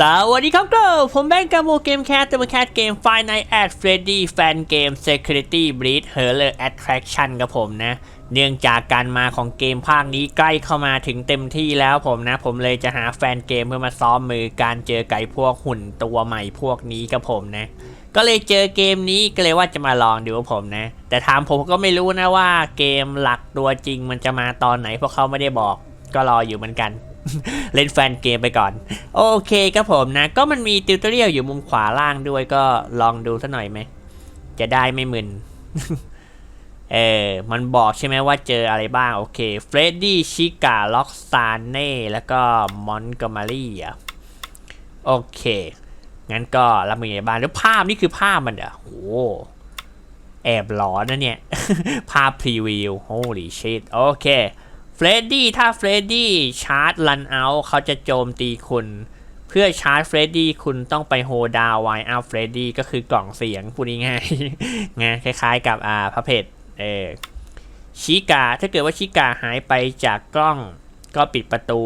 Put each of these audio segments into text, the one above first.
สวัสดีครับก็ผมแบงค์กาโมเกมแคสตัวแคสเกม Five Nights at Freddy Fan Game Security Breach Horror Attraction ครับผมนะ เนื่องจากการมาของเกมภาคนี้ใกล้เข้ามาถึงเต็มที่แล้วผมนะ ผมเลยจะหาแฟนเกมเพื่อมาซ้อมมือการเจอไก่พวกหุ่นตัวใหม่พวกนี้ครับผมนะ ก็เลยเจอเกมนี้ก็เลยว่าจะมาลองดูผมนะ แต่ถามผมก็ไม่รู้นะว่าเกมหลักตัวจริงมันจะมาตอนไหนเพราะเขาไม่ได้บอก ก็รออยู่เหมือนกัน เล่นแฟนเกมไปก่อน โอเคครับผมนะ ก็มันมีติวเตอเรียลอยู่มุมขวาล่างด้วยก็ลองดูสักหน่อยไหม จะได้ไม่มึนเออ มันบอกใช่ไหมว่าเจออะไรบ้าง โอเค เฟรดดี้ ชิกา ล็อกซานเน่ แล้วก็มอนกามารีอะ โอเค งั้นก็รับมือไงบ้างแล้วภาพนี่คือภาพมันอะโหแอบหลอนนะเนี่ย ภาพพรีวิว holy shit โอเค เฟรดดี้ถ้าเฟรดดี้ชาร์จลันเอาเขาจะโจมตีคุณ เพื่อชาร์จเฟรดดี้คุณต้องไปโฮดาวไวอัพเฟรดดี้ก็คือกล่องเสียงพูดง่ายๆไงคล้ายๆกับอ่าพระเพทเออชิกาถ้าเกิดว่าชิกาหายไปจากกล้องก็ปิดประตู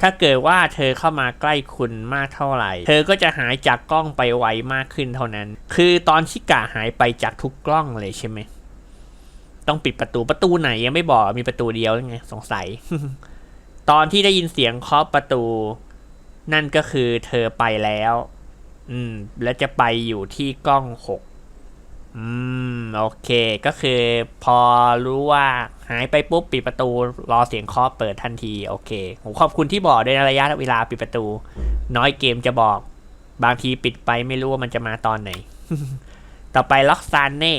ถ้าเกิดว่าเธอเข้ามาใกล้คุณมากเท่าไหร่ เธอก็จะหายจากกล้องไปไวมากขึ้นเท่านั้น คือตอนชิกาหายไปจากทุกกล้องเลยใช่ไหม ต้องปิดประตูประตูไหนยังไม่บอกมีประตูเดียวไงสงสัย ตอนที่ได้ยินเสียงเคาะประตู นั่นก็คือเธอไปแล้ว อืม แล้วจะไปอยู่ที่กล้องหกอืม โอเค ก็คือพอรู้ว่าหายไปปุ๊บปิดประตู รอเสียงเคาะเปิดทันที โอเคผมขอบคุณที่บอกด้วยนระยะเวลาปิดประตู น้อยเกมจะบอก บางทีปิดไปไม่รู้ว่ามันจะมาตอนไหน ต่อไปล็อกซานเน่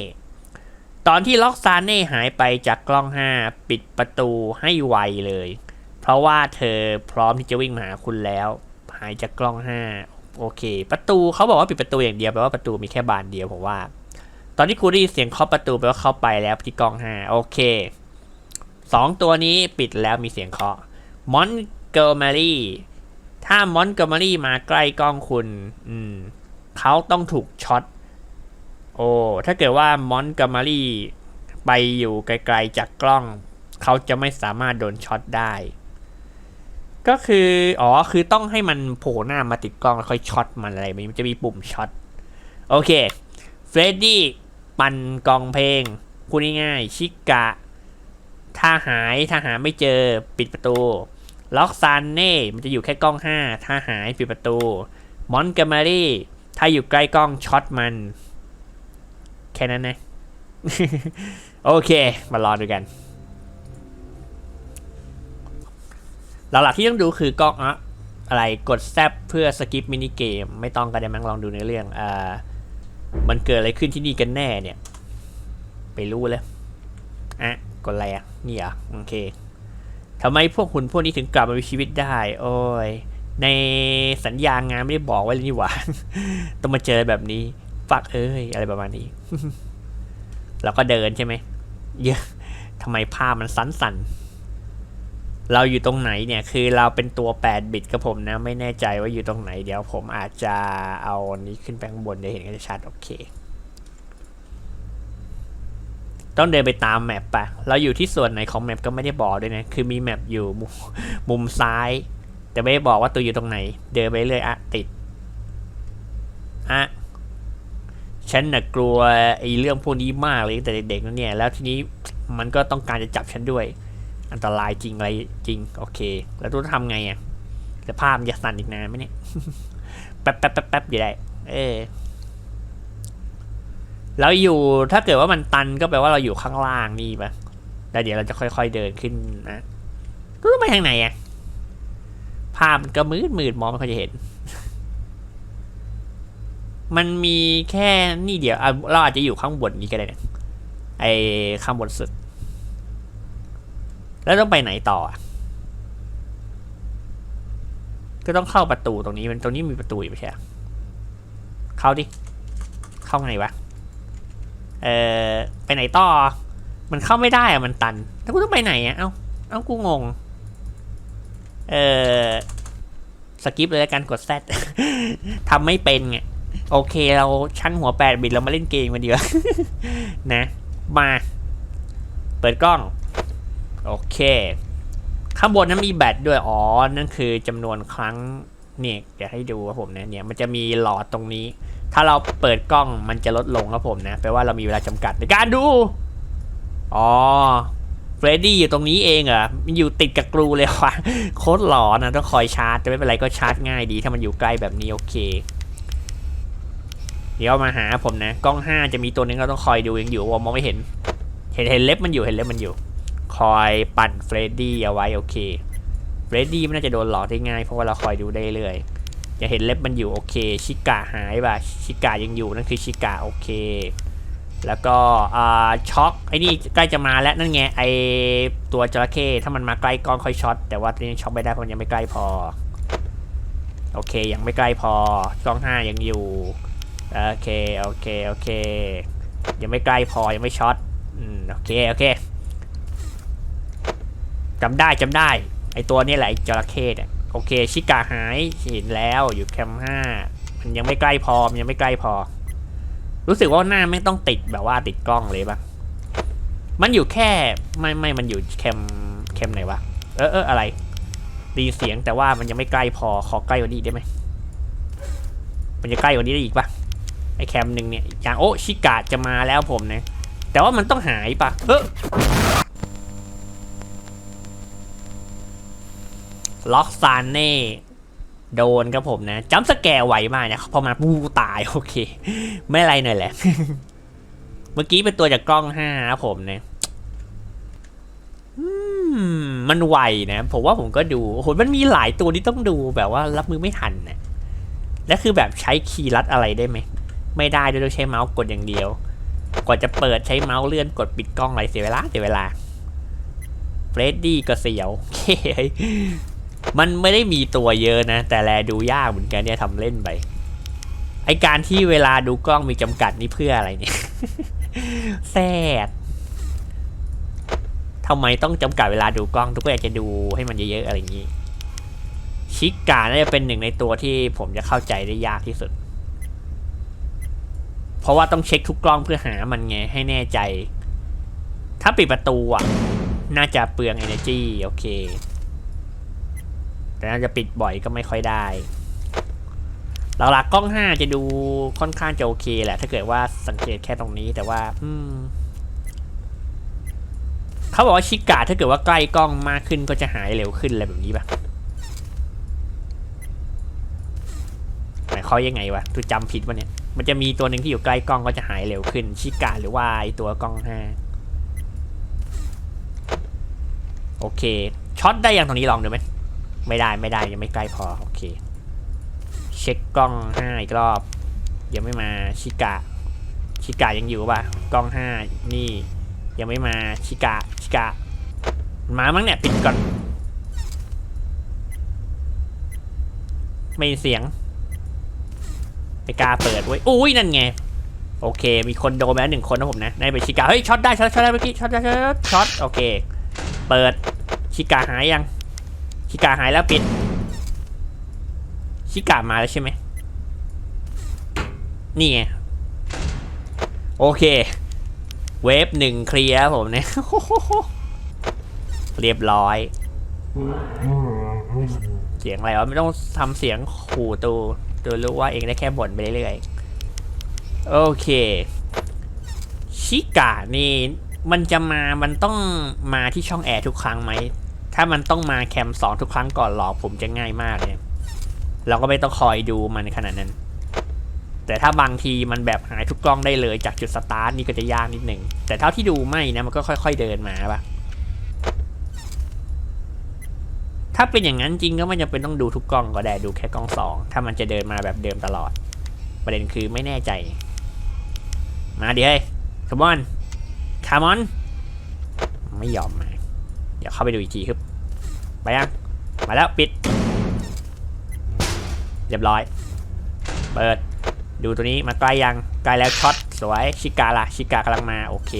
ตอนที่ล็อกซานเน่หายไปจากกล้อง 5 ปิดประตูให้ไวเลย เพราะว่าเธอพร้อมที่จะวิ่งมาหาคุณแล้ว หายจากกล้อง 5 โอเค ประตูเขาบอกว่าปิดประตูอย่างเดียวแปลว่าประตูมีแค่บานเดียวผมว่า ตอนที่กูได้ยินเสียงเคาะประตูแปลว่าเข้าไปแล้วที่กล้อง 5 โอเคสองตัวนี้ปิดแล้วมีเสียงเคาะมอนเกอร์มารีถ้ามอนเกอร์มารีมาใกล้กล้องคุณ อืมเขาต้องถูกช็อต โอ้ ถ้าเกิดว่ามอนกามารีไปอยู่ไกลๆจากกล้อง เขาจะไม่สามารถโดนช็อตได้ ก็คือ อ๋อ คือต้องให้มันโผล่หน้ามาติดกล้องแล้วค่อยช็อตมันอะไร มันจะมีปุ่มช็อต โอเค เฟรดดี้ปั่นกล่องเพลงพูดง่ายๆชิกะ ถ้าหายถ้าหาไม่เจอปิดประตู ล็อกซานเน่มันจะอยู่แค่กล้อง 5 ถ้าหายปิดประตู มอนกามารีถ้าอยู่ใกล้กล้องช็อตมัน แค่นั้นนะ โอเค มารอดูกันหลักๆที่ต้องดูคือกล้องอะอะไรกดแซบเพื่อสกิปมินิเกม ไม่ต้องก็ได้มั้งลองดูในเรื่องอ่ามันเกิดอะไรขึ้นที่นี่กันแน่เนี่ย ไปรู้เลยอะกดอะไรอะนี่เหรอะโอเคทำไมพวกหุ่นพวกนี้ถึงกลับมามีชีวิตได้ โอ้ยในสัญญางานไม่ได้บอกไว้เลยนี่หว่า ต้องมาเจอแบบนี้ ฟักเอ้ยอะไรประมาณนี้ แล้วก็เดินใช่ไหมเยอะทำไมภาพมันสันสันๆเราอยู่ตรงไหนเนี่ย คือเราเป็นตัว 8 บิตกับผมนะ ไม่แน่ใจว่าอยู่ตรงไหน เดี๋ยวผมอาจจะเอาอันนี้ขึ้นไปข้างบนเดี๋ยวเห็นกันชัดโอเค ต้องเดินไปตามแมปปะเราอยู่ที่ส่วนไหนของแมปก็ไม่ได้บอกด้วยนะ คือมีแมปอยู่มุมมุมซ้าย แต่ไม่ได้บอกว่าตัวอยู่ตรงไหน เดินไปเรื่อยอะติดอะ ฉันน่ะกลัวไอ้เรื่องพวกนี้มากเลยตั้งแต่เด็กๆนั่นเนี่ยแล้วทีนี้มันก็ต้องการจะจับฉันด้วย อันตรายจริงอะไรจริง โอเค แล้วต้องทำไงอะแต่ภาพมันจะสั่นอีกนานไหมเนี่ยแป๊บแป๊บแป๊บแป๊บอยู่ได้เออแล้วอยู่ถ้าเกิดว่ามันตันก็แปลว่าเราอยู่ข้างล่างนี่ปะแล้วเดี๋ยวเราจะค่อย ๆเดินขึ้นนะรู้ไปทางไหนอะภาพมันก็มืดมืดๆมองไม่ค่อยจะเห็น มันมีแค่นี่เดียวเราอาจจะอยู่ข้างบนนี้ก็ได้นะไอข้างบนสุด แล้วต้องไปไหนต่ออะก็ต้องเข้าประตูตรงนี้มันตรงนี้มีประตูอยู่ไม่ใช่เหรอเข้าดิ เข้าไงวะ เออไปไหนต่อ มันเข้าไม่ได้อะมันตัน แล้วกูต้องไปไหนอะเอ้า เอ้ากูงง เออสกิปเลยแล้วกันกดแซดทำไม่เป็นไง โอเคเราช่างหัวแปดบิตเรามาเล่นเกมกันดีกว่านะ มา เปิดกล้อง โอเค ข้างบนนั้นมีแบตด้วย อ๋อ นั่นคือจำนวนครั้งเนี่ยเดี๋ยวให้ดูครับผมนะเนี่ยมันจะมีหลอดตรงนี้ ถ้าเราเปิดกล้องมันจะลดลงครับผมนะแปลว่าเรามีเวลาจำกัดในการดู อ๋อเฟรดดี้อยู่ตรงนี้เองเหรอมันอยู่ติดกับกรูเลยว่ะโคตรหลอนนะต้องคอยชาร์จแต่ไม่เป็นไรก็ชาร์จง่ายดี ถ้ามันอยู่ใกล้แบบนี้โอเค เดี๋ยวมาหาผมนะ กล้องห้าจะมีตัวนึงเราต้องคอยดูยังอยู่ว่ามองไม่เห็น เห็นเห็นเล็บมันอยู่เห็นเล็บมันอยู่ คอยปั่นเฟรดดี้เอาไว้โอเคเฟรดดี้มันน่าจะโดนหลอกได้ง่ายเพราะว่าเราคอยดูได้เรื่อยจะเห็นเล็บมันอยู่โอเค ชิกาหายป่ะชิกายังอยู่นั่นคือชิกาโอเค แล้วก็อ่าช็อกไอ้นี่ใกล้จะมาแล้วนั่นไงไอตัวจระเข้ถ้ามันมาใกล้กล้องค่อยช็อตแต่ว่าตอนนี้ช็อตไม่ได้เพราะมันยังไม่ใกล้พอ โอเคยังไม่ใกล้พอกล้องห้ายังอยู่ โอเค โอเค โอเค ยังไม่ใกล้พอ ยังไม่ช็อต อืม โอเค โอเคจำได้จำได้ ไอตัวนี้แหละไอจระเข้เนี่ยโอเค ชิกาหายเห็นแล้วอยู่แคมห้ามันยังไม่ใกล้พอ มันยังไม่ใกล้พอ รู้สึกว่าหน้าไม่ต้องติดแบบว่าติดกล้องเลยปะมันอยู่แค่ไม่ไม่มันอยู่แคมแคมไหนวะ เออเอออะไรดีเสียงแต่ว่ามันยังไม่ใกล้พอ ขอใกล้กว่านี้ได้ไหมมันจะใกล้กว่านี้ได้อีกปะ อแคมหนึ่งเนี่ยอย่างโอ้ชิกาจะมาแล้วผมนะ แต่ว่ามันต้องหายปะเออล็อกซานเน่โดนครับผมนะจัมป์สแกร์ไวมากเนี่ยพอมาปูตายโอเค ไม่ไรหน่อยแหละ เมื่อกี้เป็นตัวจากกล้องห้าครับผมเนี่ยมมันไวนะ ผมว่าผมก็ดูโอ้โหมันมีหลายตัวที่ต้องดูแบบว่ารับมือไม่ทันนะและคือแบบใช้คีย์ลัดอะไรได้ไหม ไม่ได้ด้วยใช้เมาส์กดอย่างเดียว กว่าจะเปิดใช้เมาส์เลื่อนกดปิดกล้องอะไรเสียเวลาเสียเวลาเฟรดดี้ก็เสียวมันไม่ได้มีตัวเยอะนะ แต่แลดูยากเหมือนกันเนี่ยทำเล่นไป ไอการที่เวลาดูกล้องมีจำกัดนี่เพื่ออะไรเนี่ยแซดทำไมต้องจำกัดเวลาดูกล้อง ทุกคนอยากจะดูให้มันเยอะๆอะไรอย่างนี้ ชิกกาน่าจะเป็นหนึ่งในตัวที่ผมจะเข้าใจได้ยากที่สุด ราะว่าต้องเช็คทุกกล้องเพื่อหามันไงให้แน่ใจ ถ้าปิดประตูอะ น่าจะเปลือง energy โอเค แต่น่าจะปิดบ่อยก็ไม่ค่อยได้หลักๆกล้อง 5 จะดูค่อนข้างจะโอเคแหละ ถ้าเกิดว่าสังเกตแค่ตรงนี้แต่ว่า อืมเขาบอกว่าชิกาถ้าเกิดว่าใกล้กล้องมากขึ้นก็จะหายเร็วขึ้นอะไรแบบนี้ปะหมายเขายังไงวะตูจำผิดวะเนี่ย มันจะมีตัวหนึ่งที่อยู่ใกล้กล้องก็จะหายเร็วขึ้น ชิกาหรือว่าไอตัวกล้อง5โอเคช็อตได้ยังตรงนี้ลองดูไหมไม่ได้ไม่ได้ยังไม่ใกล้พอโอเคเช็คกล้องห้าอีกรอบยังไม่มาชิกะชิกะยังอยู่ป่ะกล้องห้านี่ ยังไม่มาชิกะชิกะมามั้งเนี่ยปิดก่อน ไม่มีเสียง ไม่กล้าเปิดเว้ยอุ้ยนั่นไง โอเค มีคนโดนไปแล้วหนึ่งคนนะผมนะได้ไปชิกะเฮ้ยช็อตได้ช็อตช็อตได้เมื่อกี้ช็อตได้ช็อตได้ช็อตโอเค เปิดชิกะหายยัง ชิกาหายแล้วปิด ชิกามาแล้วใช่ไหมนี่ไงโอเค เวฟหนึ่งเคลียร์ผมเนี่ยเรียบร้อยเสียงอะไรวะไม่ต้องทำเสียงขู่ตู ตูรู้ว่าเองได้แค่บ่นไปเรื่อยๆ โอเค ชิกานี่มันจะมา มันต้องมาที่ช่องแอร์ทุกครั้งไหม ถ้ามันต้องมาแคมสองทุกครั้งก่อนหลอกผมจะง่ายมากเลยเราก็ไม่ต้องคอยดูมันขนาดนั้น แต่ถ้าบางทีมันแบบหายทุกกล้องได้เลยจากจุดสตาร์ทนี่ก็จะยากนิดหนึ่ง แต่เท่าที่ดูไม่นะมันก็ค่อย ๆเดินมาปะ ถ้าเป็นอย่างนั้นจริงก็ไม่จำเป็นต้องดูทุกกล้องก็ได้ดูแค่กล้องสองถ้ามันจะเดินมาแบบเดิมตลอด ประเด็นคือไม่แน่ใจ มาดิเฮ้ยคามอนคามอนไม่ยอมมาเดี๋ยวเข้าไปดูอีกทีครับไปยังมาแล้วปิด เรียบร้อย เปิด ดูตัวนี้มาใกล้ยังใกล้แล้วช็อตสวยชิกาละชิกากำลังมาโอเค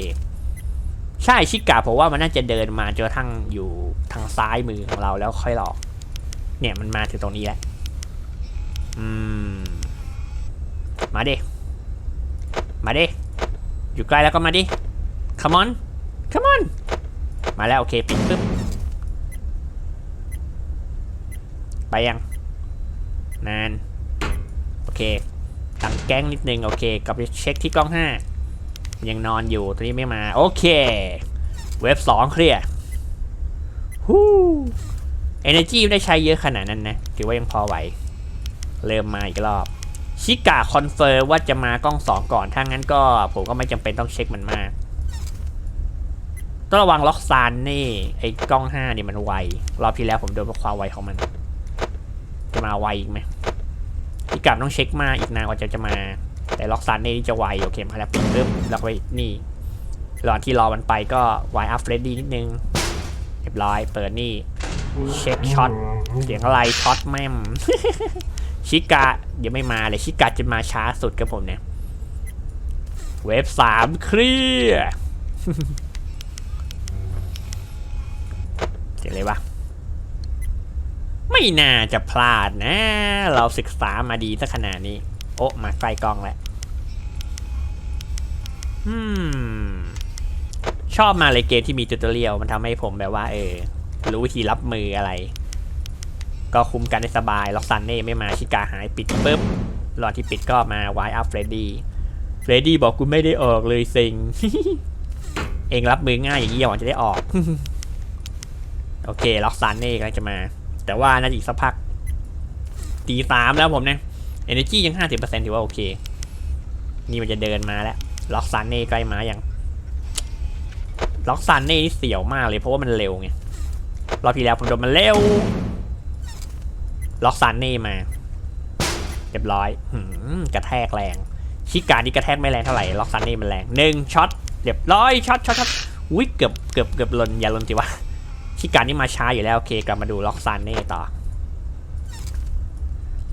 ใช่ชิกาผมว่ามันน่าจะเดินมาจนกระทั่งอยู่ทางซ้ายมือของเราแล้วค่อยหลอก เนี่ยมันมาถึงตรงนี้แล้วอืม มาดิ มาดิ อยู่ใกล้แล้วก็มาดิ come on come on มาแล้วโอเคปิดปึ๊บ ไปยัง นาน โอเค ตั้งแก๊งนิดนึง โอเค กลับไปเช็คที่กล้องห้า ยังนอนอยู่ตอนนี้ไม่มา โอเค เว็บสองเคลียร์ฮู้ Energy ได้ใช้เยอะขนาดนั้นนะ ถือว่ายังพอไหว เริ่มมาอีกรอบ ชิกาคอนเฟิร์มว่าจะมากล้องสองก่อน ถ้างั้นก็ผมก็ไม่จำเป็นต้องเช็คมันมาก ต้องระวังล็อกซานนี่ ไอ้กล้องห้านี่มันไว รอบที่แล้วผมโดนเพราะความไวของมัน จะมาไวอีกไหมชิกาต้องเช็คมากอีกนานกว่าจะจะมา แต่ล็อกซานนี่จะไวโอเคมาแล้วปึ๊บแล้วก็ไปนี่ระหว่างที่รอมันไปก็ไวอัพเฟรดดี้นิดนึงเรียบร้อยเปิดนี่เช็คช็อตเสียงอะไรช็อตแม่มชิกายังไม่มาเลยชิกาจะมาช้าสุดครับผมเนี่ย เวฟสามเคลียร์เสียงอะไรวะไม่น่าจะพลาดนะ เราศึกษามาดีสักขนาดนี้ โอ้ มาใกล้กล้องแล้วอืม ชอบมาเลยเกมที่มีตูตอเรียลมันทำให้ผมแบบว่า เออ รู้วิธีรับมืออะไร ก็คุมกันได้สบาย ล็อกซันเน่ไม่มาชิกาหายปิดปุ๊บรอนที่ปิดก็มาไวอัพเฟรดดี้เฟรดดี้บอกกูไม่ได้ออกเลยสิงเองรับมือง่ายอย่างนี้ยหวังจะได้ออก โอเค ล็อกซันเน่กำลังจะมา แต่ว่าน่าจะอีกสักพักตีสามแล้วผมเนี่ย Energy ยังห้าสิบเปอร์เซ็นต์ถือว่าโอเค นี่มันจะเดินมาแล้ว ล็อกซันเน่ใกล้มาอย่างล็อกซันเน่นี่เสียวมากเลยเพราะว่ามันเร็วไงรอบที่แล้วผมโดนมันเร็ว ล็อกซันเน่มาเรียบร้อยหืมกระแทกแรง ชิกานี่กระแทกไม่แรงเท่าไหร่ล็อกซันเน่มันแรงหนึ่งช็อตเรียบร้อยช็อตช็อตช็อตอุ้ยเกือบเกือบเกือบหล่นอย่าหล่นสิวะชิกานี่มาช้าอยู่แล้วโอเคกลับมาดูล็อกซันเน่ต่อ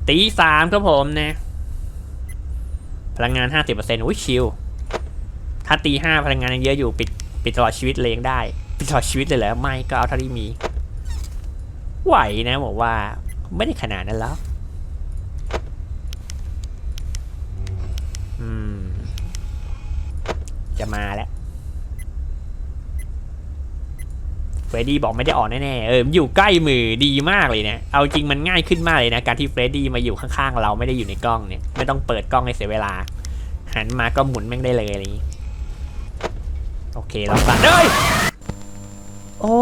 ตีสามครับผมนะพลังงานห้าสิบเปอร์เซ็นต์อุ้ยชิล ถ้าตีห้าพลังงานยังเยอะอยู่ปิดปิดตลอดชีวิตเลยยังได้ ปิดตลอดชีวิตเลยเหรอไม่ก็เอาเท่าที่มี ไหวนะบอกว่าไม่ได้ขนาดนั้นแล้ว อืม จะมาแล้วเฟรดดี้บอกไม่ได้ออกแน่ๆ เอออยู่ใกล้มือดีมากเลยเนี่ย เอาจริงมันง่ายขึ้นมากเลยนะ การที่เฟรดดี้มาอยู่ข้างๆ เราไม่ได้อยู่ในกล้องเนี่ย ไม่ต้องเปิดกล้องให้เสียเวลา หันมาก็หมุนแม่งได้เลยอะไรอย่างนี้ โอเคเราตัดเอ้ยโอ้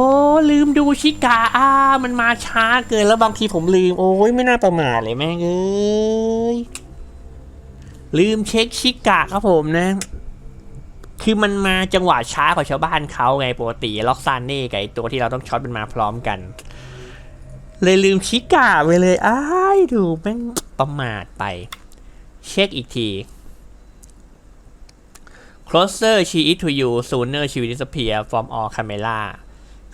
ลืมดูชิกาอ่ามันมาช้าเกินแล้วบางทีผมลืม โอ้ยไม่น่าประมาทเลยแม่งเอ้ยลืมเช็คชิกาครับผมนะ คือมันมาจังหวะช้ากว่าชาวบ้านเขาไงปกติล็อกซานเน่กับไอตัวที่เราต้องช็อตมันมาพร้อมกัน เลยลืมชิกาไปเลยอ้ายดูแม่งประมาทไป เช็คอีกที closer she is to you sooner she will disappear from all camera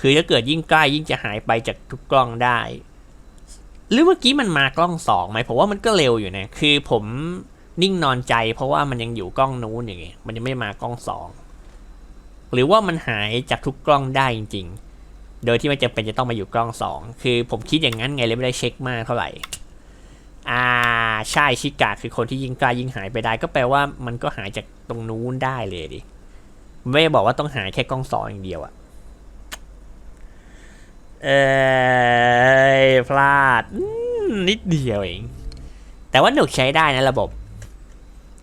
คือถ้าเกิดยิ่งใกล้ยิ่งจะหายไปจากทุกกล้องได้ หรือเมื่อกี้มันมากล้องสองไหมผมว่ามันก็เร็วอยู่นะ คือผมนิ่งนอนใจเพราะว่ามันยังอยู่กล้องนู้นอย่างเงี้ยมันยังไม่มากล้องสองหรือว่ามันหายจากทุกกล้องได้จริง ๆ โดยที่ไม่จำเป็นจะต้องมาอยู่กล้องสองคือผมคิดอย่างนั้นไงเลยไม่ได้เช็คมากเท่าไหร่ อ่าใช่ชิกาคือคนที่ยิงใกลยิงหายไปได้ ก็แปลว่ามันก็หายจากตรงนู้นได้เลยดิไม่บอกว่าต้องหายแค่กล้องสองอย่างเดียวอะเอยพลาดนิดเดียวเอง แต่ว่าหนุกใช้ได้นะระบบ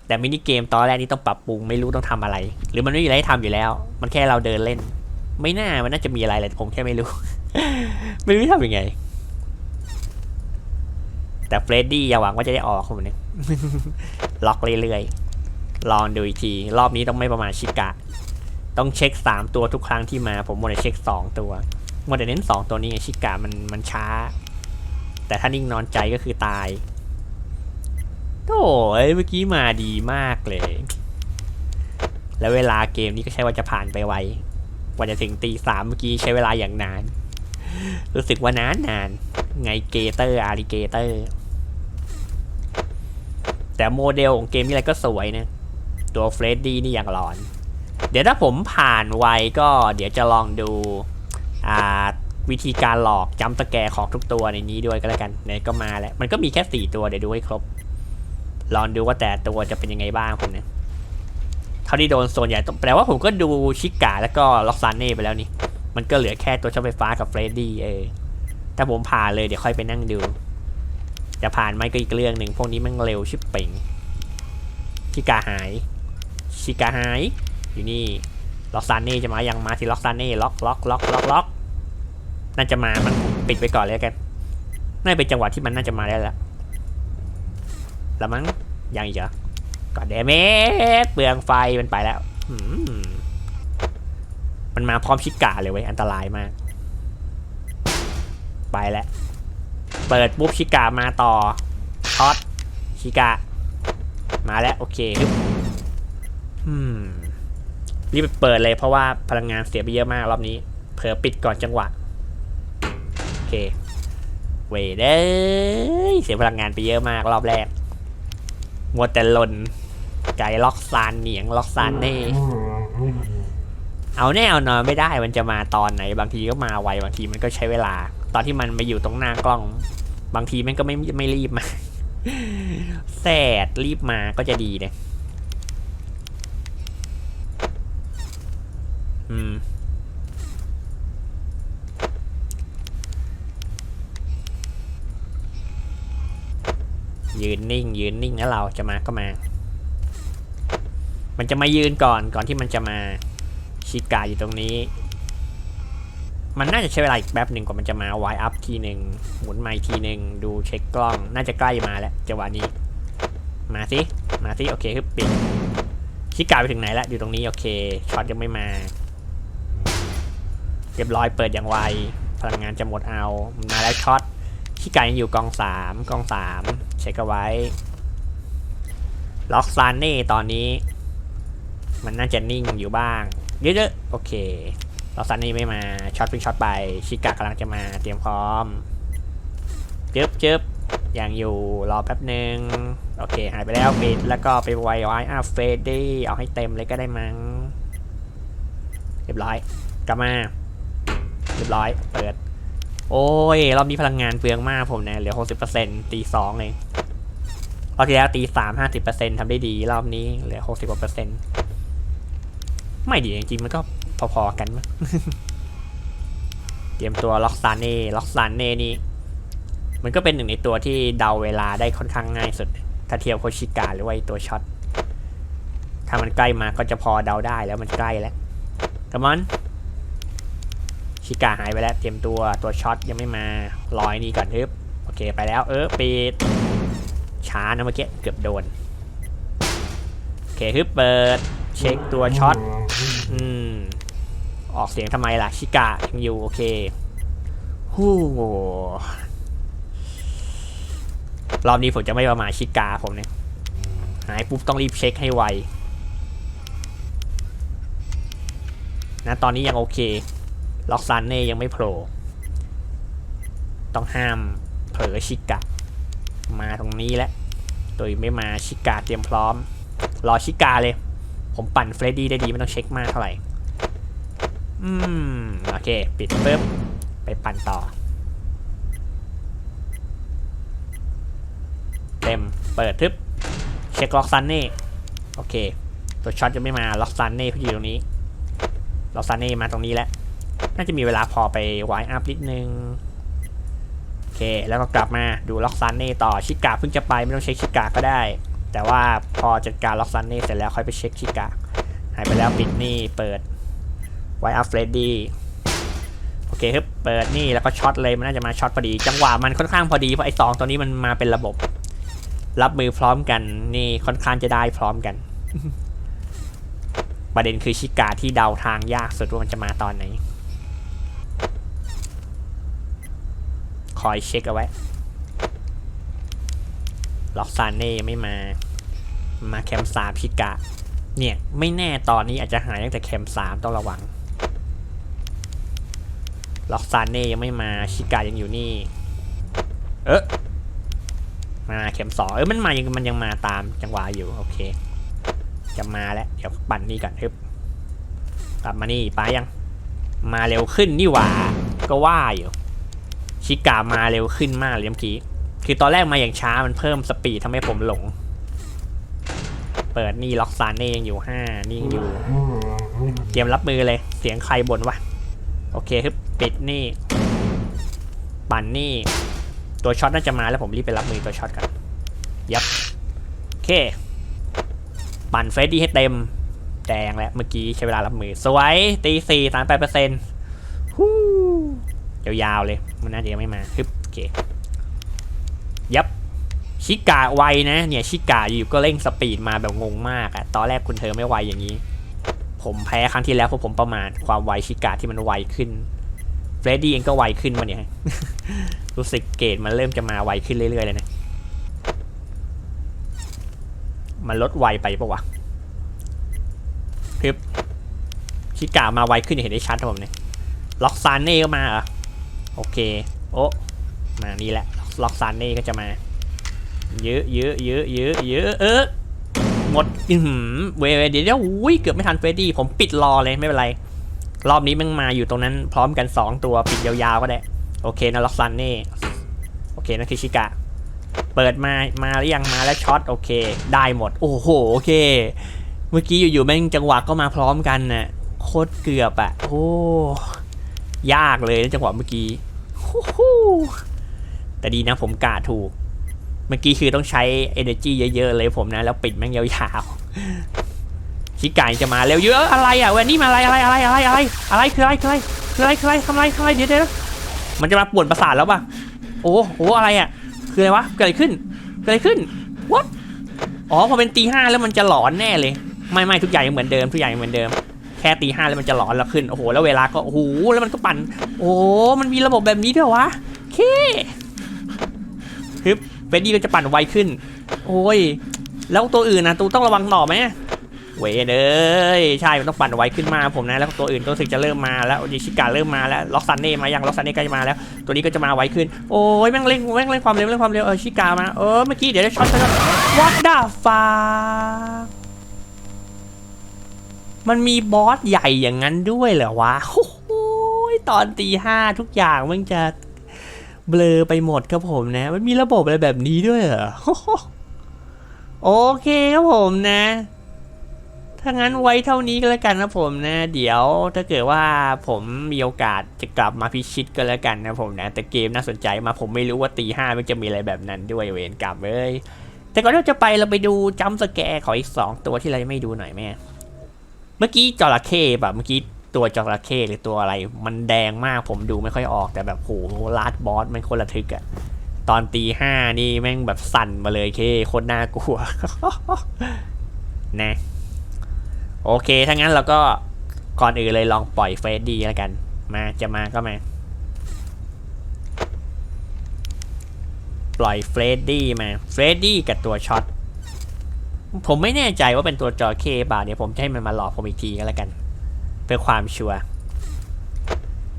แต่มินิเกมตอนแรกนี่ต้องปรับปรุงไม่รู้ต้องทำอะไร หรือมันไม่มีอะไรให้ทำอยู่แล้ว มันแค่เราเดินเล่น ไม่น่ามันน่าจะมีอะไรเลยผมแค่ไม่รู้ ไม่รู้ทำยังไง แต่เฟรดดี้อย่าหวังว่าจะได้ออกคนนี้ล็อกเรื่อยๆ ลองดูอีกที รอบนี้ต้องไม่ประมาณชิกะ ต้องเช็คสามตัวทุกครั้งที่มา ผมมัวแต่เช็คสองตัวมัวแต่เน้นสองตัวนี้ไงชิกะมันมันช้า แต่ถ้านิ่งนอนใจก็คือตายโอ้ยเมื่อกี้มาดีมากเลย แล้วเวลาเกมนี้ก็ใช่ว่าจะผ่านไปไวกว่าจะถึงตีสามเมื่อกี้ใช้เวลาอย่างนาน รู้สึกว่านานนาน ไงเกเตอร์อาริเกเตอร์ แต่โมเดลของเกมนี่อะไรก็สวยนะ ตัวเฟรดดี้นี่อย่างหลอน เดี๋ยวถ้าผมผ่านไวก็เดี๋ยวจะลองดูวิธีการหลอกจำตะแกของทุกตัวในนี้ด้วยก็แล้วกันไหนก็มาแล้ว มันก็มีแค่สี่ตัวเดี๋ยวดูให้ครบ ลองดูว่าแต่ตัวจะเป็นยังไงบ้างผมเนี่ยเท่าที่โดนโซนใหญ่ต้องแปลว่าผมก็ดูชิกาแล้วก็ล็อกซานเน่ไปแล้วนี่ มันก็เหลือแค่ตัวช็อตไฟฟ้ากับเฟรดดี้เออถ้าผมผ่านเลยเดี๋ยวค่อยไปนั่งดู จะผ่านไหมก็อีกเรื่องหนึ่งพวกนี้มันเร็วชิบเป่งชิกาหายชิกาหายอยู่นี่ล็อกซานเน่จะมายังมาที่ล็อกซานเน่ล็อกล็อกล็อกล็อกล็อกน่าจะมามันปิดไว้ก่อนเลยกันน่าจะเป็นจังหวะที่มันน่าจะมาได้แล้วแล้วมั้งยังอีกเหรอก่อนเดเมสเปลืองไฟมันไปแล้วมมันมาพร้อมชิกาเลยเว้ยอันตรายมาก ไปแล้ว เปิดปุ๊บชิกามาต่อช็อตชิกามาแล้วโอเคฮึบอืมรีบไปเปิดเลยเพราะว่าพลังงานเสียไปเยอะมากรอบนี้ เผลอปิดก่อนจังหวะ โอเค เวเด้เสียพลังงานไปเยอะมากรอบแรกมัวแต่ลนไก่ล็อกซานเหนียงล็อกซานเน่เอาแน่เอานอนไม่ได้มันจะมาตอนไหน บางทีก็มาไวบางทีมันก็ใช้เวลา ตอนที่มันมาอยู่ตรงหน้ากล้อง บางทีมันก็ไม่ไม่รีบมาแสดรีบมาก็จะดีเนี่ยอืมยืนนิ่ง ยืนนิ่งแล้วเราจะมาก็มา มันจะมายืนก่อนก่อนที่มันจะมาชิกาอยู่ตรงนี้ มันน่าจะใช้เวลาอีกแป๊บหนึ่งกว่ามันจะมาไวอัพทีหนึ่งหมุนไมค์ทีหนึ่งดูเช็คกล้อง น่าจะใกล้มาแล้วจังหวะนี้ มาสิ มาสิ โอเคคือปิดชิกาไปถึงไหนแล้ว อยู่ตรงนี้ โอเค ช็อตยังไม่มา เรียบร้อยเปิดอย่างไว พลังงานจะหมดเอา มาแล้วช็อตชิกายังอยู่กองสามกองสามเช็คเอาไว้ ล็อกซานเน่ตอนนี้ มันน่าจะนิ่งอยู่บ้าง เยอะๆ โอเค ล็อซานเน่ไม่มาช็อตเพิ่งช็อตไปชิกากำลังจะมาเตรียมพร้อมจึ๊บจึ๊บยังอยู่รอแป๊บหนึ่งโอเคหายไปแล้วปิดแล้วก็ไปไวไว้อะเฟดดี้เอาให้เต็มเลยก็ได้มั้งเรียบร้อยกลับมาเรียบร้อยเปิด โอ้ยรอบนี้พลังงานเปลืองมากผมเนี่ยเหลือ60%ตีสองเองรอบที่แล้วตีสามห้าสิบเปอร์เซ็นต์ทำได้ดี รอบนี้เหลือ60กว่าเปอร์เซ็นต์ไม่ดีจริงๆมันก็ พอๆกันมั้งเตรียมตัวล็อกซานเน่ล็อกซานเน่นี่ มันก็เป็นหนึ่งในตัวที่เดาเวลาได้ค่อนข้างง่ายสุด ถ้าเทียบโคชิกาหรือว่าตัวช็อต ถ้ามันใกล้มาก็จะพอเดาได้แล้วมันใกล้แล้วกมอนชิกาหายไปแล้ว เตรียมตัวตัวช็อตยังไม่มาร้อยนี่ก่อนทึบโอเคไปแล้ว เออปิดช้านะเมื่อกี้เกือบโดนโอเคฮึบเปิด เช็คตัวช็อต ออกเสียงทำไมล่ะ ชิกายังอยู่โอเคฮู้รอบนี้ผมจะไม่ประมาทชิกาผมเนี่ย หายปุ๊บต้องรีบเช็คให้ไว นะตอนนี้ยังโอเค ล็อกซานเน่ยังไม่โผล่ ต้องห้ามเผลอชิกะ มาตรงนี้แล้วตัวไม่มาชิกาเตรียมพร้อม รอชิกาเลย ผมปั่นเฟรดดี้ได้ดีไม่ต้องเช็คมากเท่าไหร่ อืม โอเค ปิดปุ๊บ ไปปั่นต่อ เต็ม เปิดทึบ เช็คล็อกซันเน่โอเค ตัวช็อตจะไม่มา ล็อกซันเน่เขาอยู่ตรงนี้ ล็อกซันเน่มาตรงนี้แล้ว น่าจะมีเวลาพอไปไวอัพนิดนึง โอเค แล้วก็กลับมาดูล็อกซันเน่ต่อ ชิกาเพิ่งจะไปไม่ต้องเช็คชิกาก็ได้ แต่ว่าพอจัดการล็อกซันเน่เสร็จแล้วค่อยไปเช็คชิกาหายไปแล้วปิดนี่ เปิด ไวอัพเฟรดดี้โอเคครับเปิดนี่แล้วก็ช็อตเลยมันน่าจะมาช็อตพอดี จังหวะมันค่อนข้างพอดีเพราะไอ้สองตัวนี้มันมาเป็นระบบ รับมือพร้อมกันนี่ค่อนข้างจะได้พร้อมกัน ประเด็นคือชิกาที่เดาทางยากสุดว่ามันจะมาตอนไหนคอยเช็คเอาไว้ ล็อกซานเน่ยังไม่มา มาแคมสามชิกะ เนี่ย ไม่แน่ตอนนี้อาจจะหายตั้งแต่แคมสามต้องระวัง ล็อกซานเน่ยังไม่มา ชิกะยังอยู่นี่ เออมาเข็มสองเออมันมายังมันยังมาตามจังหวะอยู่ โอเค จะมาแล้ว เดี๋ยวปั่นนี่ก่อนทึบกลับมานี่ไปยัง มาเร็วขึ้นนี่หว่า ก็ว่าอยู่ ชิกามาเร็วขึ้นมากเลยเมื่อกี้ คือตอนแรกมาอย่างช้ามันเพิ่มสปีดทำให้ผมหลง เปิดนี่ล็อกซานเน่ยังอยู่ห้านี่ยังอยู่ เตรียมรับมือเลย เสียงใครบ่นวะ โอเคคือ ปิดนี่ ปั่นนี่ ตัวช็อตน่าจะมาแล้วผมรีบไปรับมือตัวช็อตกันยับโอเค ปั่นเฟรดดี้ให้เต็มแดงแล้วเมื่อกี้ใช้เวลารับมือ สวยตีสี่สามแปดเปอร์เซ็นต์ฮู้ยาวๆเลย มันน่าจะยังไม่มาฮึบโอเคยับชิกาไวนะเนี่ยชิกาอยู่ก็เร่งสปีดมาแบบงงมากอะตอนแรกคุณเธอไม่ไวอย่างนี้ ผมแพ้ครั้งที่แล้วเพราะผมประมาทความไวชิกาที่มันไวขึ้น เฟรดดี้เองก็ไวขึ้นมาเนี่ยรู้สึกเกรดมันเริ่มจะมาไวขึ้นเรื่อยๆเลยนะ มันลดไวไปปะวะคือชิกามาไวขึ้นเห็นได้ชัดครับผมเนี่ยล็อกซานเน่ก็มาเหรอโอเค โอ้มานี่แหละ ล็อกซานเน่ก็จะมา เยอะเยอะเยอะเยอะเยอะเออหมดอือหือเวเวเดี๋ยวเดี๋ยวอุ้ยเกือบไม่ทันเฟรดดี้ผมปิดรอเลยไม่เป็นไร รอบนี้มึงมาอยู่ตรงนั้นพร้อมกัน 2 ตัวปิดยาวๆก็ได้ โอเคนะล็อกซันเน่โอเคนะคิชิกะ เปิดมา มาหรือยังมาแล้วช็อตโอเค ได้หมด โอ้โหโอเค เมื่อกี้อยู่ๆแม่งจังหวะก็มาพร้อมกันน่ะโคตรเกือบอะโอ้ยากเลยนะจังหวะเมื่อกี้แต่ดีนะผมกาถูก เมื่อกี้คือต้องใช้ energy เยอะๆเลยผมนะ แล้วปิดแม่งยาวๆ ชิกายจะมาเร็วเยอะอะไรอะเวันนี้มาอะไรอะไรอะไรอะไรอะไรอะไรคืออะไรคืออะไรคืออะไรคืออะไรทำอะไรทำอะไรเดี๋ยวเดี๋ยวมันจะมาปวดประสาทแล้วป่ะโอ้โหอะไรอะคืออะไรวะเกิดอะไรขึ้นเกิดอะไรขึ้น what อ๋อพอเป็นตีห้าแล้วมันจะหลอนแน่เลย ไม่ไม่ทุกอย่างยังเหมือนเดิมทุกอย่างยังเหมือนเดิมแค่ตีห้าแล้วมันจะหลอนแล้วขึ้นโอ้โหแล้วเวลาก็โอ้โหแล้วมันก็ปั่นโอ้มันมีระบบแบบนี้ด้วยวะเคฮึบเฟดดี้ก็จะปั่นไวขึ้น โอ้ย แล้วตัวอื่นนะตูต้องระวังต่อไหม เวยเอ้ยใช่ มันต้องปั่นไวขึ้นมาผมนะ แล้วตัวอื่นตัวสึกจะเริ่มมาแล้วดิชิกาเริ่มมาแล้ว ล็อกซันเน่มายังล็อกซันเน่ใกล้จะมาแล้ว ตัวนี้ก็จะมาไวขึ้น โอ้ยแม่งเร่งแม่งเร่งความเร็วเร่งความเร็ว เออชิกามา เออ เมื่อกี้เดี๋ยวได้ช็อตช็อตวัดดาฟ้ามันมีบอสใหญ่อย่างนั้นด้วยเหรอวะโอ้โหตอนตีห้าทุกอย่างมันจะเบลอไปหมดครับผมนะ มันมีระบบอะไรแบบนี้ด้วยเหรอ โอเคครับผมนะ ถ้างั้นไว้เท่านี้ก็แล้วกันนะผมนะ เดี๋ยวถ้าเกิดว่าผมมีโอกาสจะกลับมาพิชิตก็แล้วกันนะผมนะ แต่เกมน่าสนใจมาผมไม่รู้ว่าตีห้ามันจะมีอะไรแบบนั้นด้วยเวรกรรมเอ้ยแต่ก่อนที่เราจะไปเราไปดูจัมสแกร์ของอีกสองตัวที่เราไม่ดูหน่อยแม่เมื่อกี้จระเข้แบบเมื่อกี้ตัวจระเข้หรือตัวอะไร มันแดงมากผมดูไม่ค่อยออกแต่แบบโหลาดบอสมันคนละทึกอะตอนตีห้านี่แม่งแบบสั่นมาเลยเคโคตรน่ากลัวนะ โอเค ถ้างั้นเราก็ก่อนอื่นเลยลองปล่อยเฟรดดี้แล้วกัน มาจะมาก็มา ปล่อยเฟรดดี้มาเฟรดดี้กับตัวช็อต ผมไม่แน่ใจว่าเป็นตัวจอเคบาเดี๋ยวผมจะให้มันมาหลอกผมอีกทีก็แล้วกัน เพื่อความชัวร์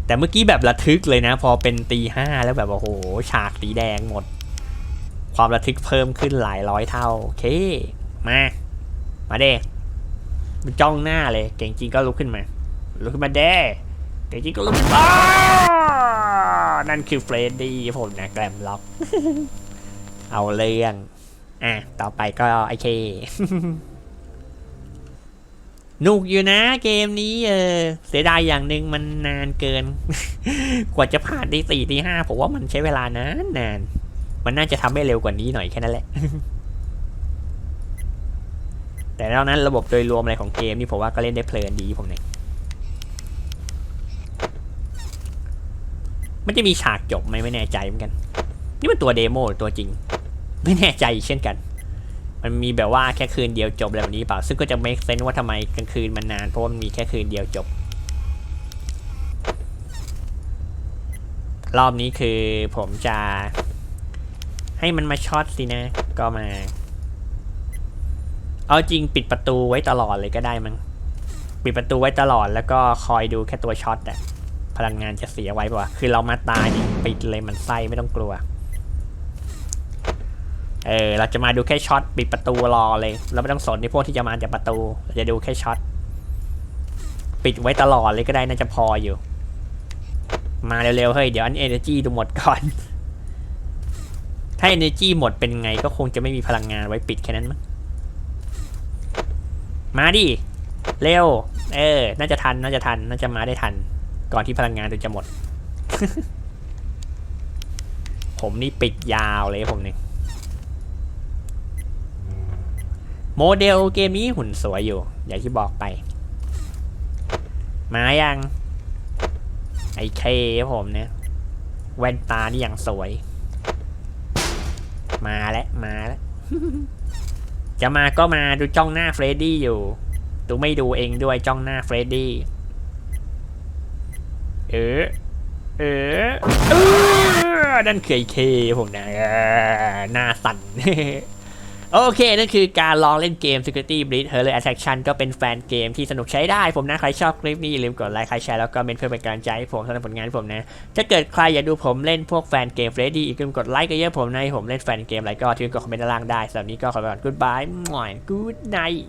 แต่เมื่อกี้แบบระทึกเลยนะ พอเป็นตีห้าแล้วแบบโอ้โห ฉากสีแดงหมด ความระทึกเพิ่มขึ้นหลายร้อยเท่า โอเค มา มาเด้ มันจ้องหน้าเลย เก่งจริงก็ลุกขึ้นมา ลุกขึ้นมาเด้เก่งจริงก็ลุกขึ้นมาอ้าวนั่นคือเฟรดดี้ผมนะแกรมล็อก เอาเรื่อง อะ ต่อไปก็ไอเคหนุกอยู่นะเกมนี้เออเสียดายอย่างหนึ่งมันนานเกิน กว่าจะผ่านตีสี่ตีห้าผมว่ามันใช้เวลานานนาน มันน่าจะทำให้เร็วกว่านี้หน่อยแค่นั้นแหละ แต่แล้วนั้นระบบโดยรวมอะไรของเกมนี่ผมว่าก็เล่นได้เพลินดีผมเนี่ยมันจะมีฉากจบไหมไม่แน่ใจเหมือนกัน นี่มันตัวเดโมหรือตัวจริง ไม่แน่ใจเช่นกัน มันมีแบบว่าแค่คืนเดียวจบอะไรแบบนี้เปล่า ซึ่งก็จะ make sense ว่าทำไมกลางคืนมันนานเพราะมันมีแค่คืนเดียวจบ รอบนี้คือผมจะให้มันมาช็อตสินะ ก็มา เอาจริงปิดประตูไว้ตลอดเลยก็ได้มั้งปิดประตูไว้ตลอดแล้วก็คอยดูแค่ตัวช็อตอะพลังงานจะเสียไว้ป่ะคือเรามาตายปิดเลยมันไส้ไม่ต้องกลัว เออเราจะมาดูแค่ช็อตปิดประตูรอเลย เราไม่ต้องสนในพวกที่จะมาจากประตูเราจะดูแค่ช็อตปิดไว้ตลอดเลยก็ได้น่าจะพออยู่ มาเร็วๆเฮ้ยเดี๋ยวอันเอเนจีดูหมดก่อน ถ้าเอเนจีหมดเป็นไงก็คงจะไม่มีพลังงานไว้ปิดแค่นั้นมั้ง มาดิ เร็ว เออ น่าจะทัน น่าจะทัน น่าจะมาได้ทัน ก่อนที่พลังงานจะหมด ผมนี่ปิดยาวเลยผมนี่โมเดลเกมนี้หุ่นสวยอยู่ อย่างที่บอกไป มายัง ไอเคผมเนี่ย แว่นตานี่ยังสวย มาแล้ว มาแล้ว จะมาก็มาดูจ้องหน้าเฟรดดี้อยู่ตูไม่ดูเองด้วยจ้องหน้าเฟรดดี้ เออ เออเออนั่นคือไอเคผมนะหน้าสั่น โอเคนั่นคือการลองเล่นเกม Security Breach Horror Attraction ก็เป็นแฟนเกมที่สนุกใช้ได้ ผมนะ ใครชอบคลิปนี้อย่าลืมกดไลค์ใครแชร์แล้วก็เมนเพื่อเป็นกำลังใจให้ผมสำหรับผลงานผมนะ ถ้าเกิดใครอยากดูผมเล่นพวกแฟนเกม Freddy อีกลืมกดไลค์กันเยอะผมนะให้ผมเล่นแฟนเกมอะไรก็ทิ้งกดคอมเมนต์ด้านล่างได้สำหรับนี้ก็ขอไปก่อน goodbye หน่อย good night